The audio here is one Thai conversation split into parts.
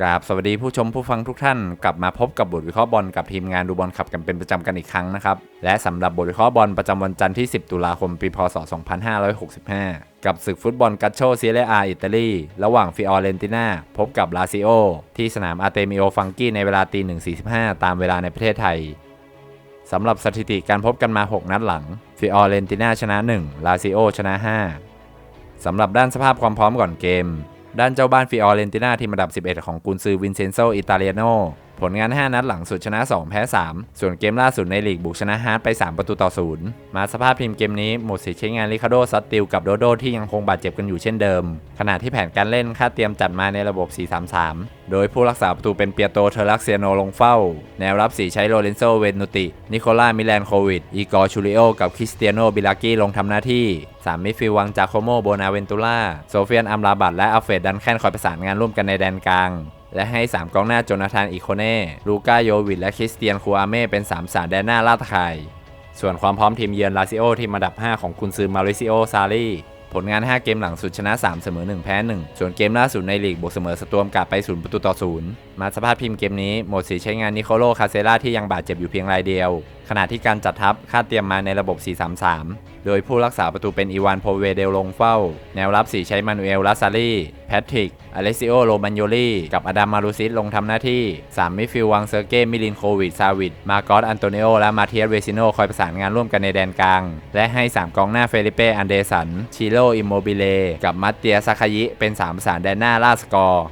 กราบสวัสดีผู้ชมผู้ฟังทุกท่าน กลับมาพบกับบทวิเคราะห์บอลกับทีมงานดูบอลขับกันเป็นประจำกันอีกครั้งนะครับ และสำหรับบทวิเคราะห์บอลประจำวันจันทร์ที่ 10 ตุลาคมปีพศ 2565 กับศึกฟุตบอลกัชโชซีเรียอาอิตาลีระหว่างฟิออเรนติน่าพบกับลาซิโอ ที่สนามอาร์เตมิโอฟังกี้ในเวลาตี1.45 ตามเวลาในประเทศไทยสำหรับสถิติการพบกันมา 6 นัดหลังฟิออเรนติน่าชนะ 1 ลาซิโอชนะ 5สำหรับด้านสภาพความพร้อมก่อนเกม ด้านเจ้าบ้านฟิออเรนติน่าทีมอันดับ 11 ของกุนซือวินเซนโซ อิตาเลียโน ผลงาน 5 นัดหลังสุดชนะ 2 แพ้ 3 ส่วนเกมล่าสุดในลีกบุกชนะฮาร์ดไป 3 ประตูต่อ0มาสภาพทีมเกมนี้หมดสิทธิ์ใช้งานลิคาโดซัตติลกับโดโดที่ยังคงบาดเจ็บกันอยู่เช่นเดิม ขณะที่แผนการเล่นคาดเตรียมจัดมาในระบบ 4-3-3 โดยผู้รักษาประตูเป็นเปียโตเทอรักเซียโนลงเฝ้า แนวรับ4ใช้โลเรนโซเวนุติ นิโคล่ามิแลนโควิด อีกอร์ชูริโอ กับคริสเตียโนบิลากี้ลงทำหน้าที่3มิดฟิลด์วังจาโคโมโบนาเวนตุล่าโซเฟียนอัมราบัตและอัลเฟรดดันแคนคอยประสานงานร่วมกันในแดนกลาง และให้ 3กองหน้าโจนาธานอิโคเน่ ลูกาโยวิดและคริสเตียนคูอาเม่เป็น 3 สารแดนหน้าลาดตะข่าย ส่วนความพร้อมทีมเยือนลาซิโอทีมอันดับ 5 ของกุนซือมาริซิโอซารีผลงาน 5 เกมหลังสุดชนะ 3 เสมอ 1 แพ้ 1 ส่วนเกมล่าสุดในลีกบวกเสมอสตวมกลับไป 0 ประตูต่อ 0 มาสภาพทีมเกมนี้ หมดสีใช้งานนิโคโลคาเซล่าที่ยังบาดเจ็บอยู่เพียงรายเดียว ขณะที่การจัดทัพคาดเตรียมมาในระบบ 4-3-3 โดยผู้รักษาประตูเป็นอีวานโพเวเดลลงเฝ้า แนวรับ 4 ใช้มานูเอลลาซารีแพทริก อเลซิโอ โรมันโยลีกับอดัมมารูซิสลงทำหน้าที่ 3 มิฟิลวังเซอร์เก้ มิลินโควิด ซาวิด มาโกอสอันโตเนโอ และมาเทียส เวซิโน คอยประสานงานร่วมกันในแดนกลาง และให้ 3 กองหน้าเฟลิเป้ อันเดสัน ชิโรอิมโมบิเล กับมัตเตียซาคายิ เป็น 3 ประสานแดนหน้าล่าสกอร์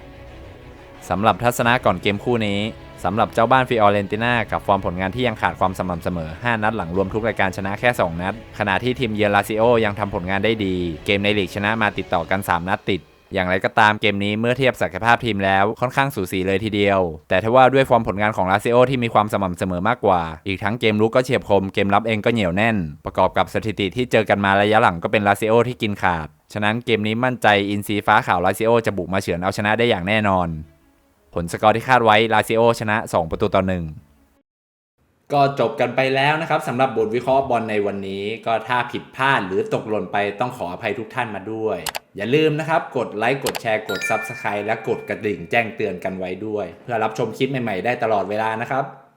สำหรับทัศนะก่อนเกมคู่นี้สำหรับเจ้าบ้านฟิออเรนติน่ากับฟอร์มผลงานที่ยังขาดความสม่ำเสมอ 5 นัดหลังรวมทุกรายการชนะแค่ 2 นัด ขณะที่ทีมเยอนลาซิโอยังทำผลงานได้ดี เกมในลีกชนะมาติดต่อกัน 3 นัดติด อย่างไรก็ตามเกมนี้เมื่อเทียบศักยภาพทีมแล้วค่อนข้างสูสีเลยทีเดียว แต่ถ้าว่าด้วยฟอร์มผลงานของลาซิโอที่มีความสม่ำเสมอมากกว่า อีกทั้งเกมลุกก็เฉียบคมเกมรับเองก็เหนียวแน่น ประกอบกับสถิติที่เจอกันมาระยะหลังก็เป็นลาซิโอที่กินขาด ฉะนั้นเกมนี้มั่นใจอินซีฟ้าขาวลาซิโอจะบุกมาเฉือนเอาชนะได้อย่างแน่นอน ผลสกอร์ที่คาดไว้ลาซิโอชนะ 2 ประตูต่อ1 ก็จบกันไปแล้วนะครับสำหรับบทวิเคราะห์บอลในวันนี้ ก็ถ้าผิดพลาดหรือตกหล่นไปต้องขออภัยทุกท่านมาด้วย อย่าลืมนะครับ กดไลค์กดแชร์กด Subscribe และกดกระดิ่งแจ้งเตือนกันไว้ด้วย เพื่อรับชมคลิปใหม่ ๆ ได้ตลอดเวลานะครับ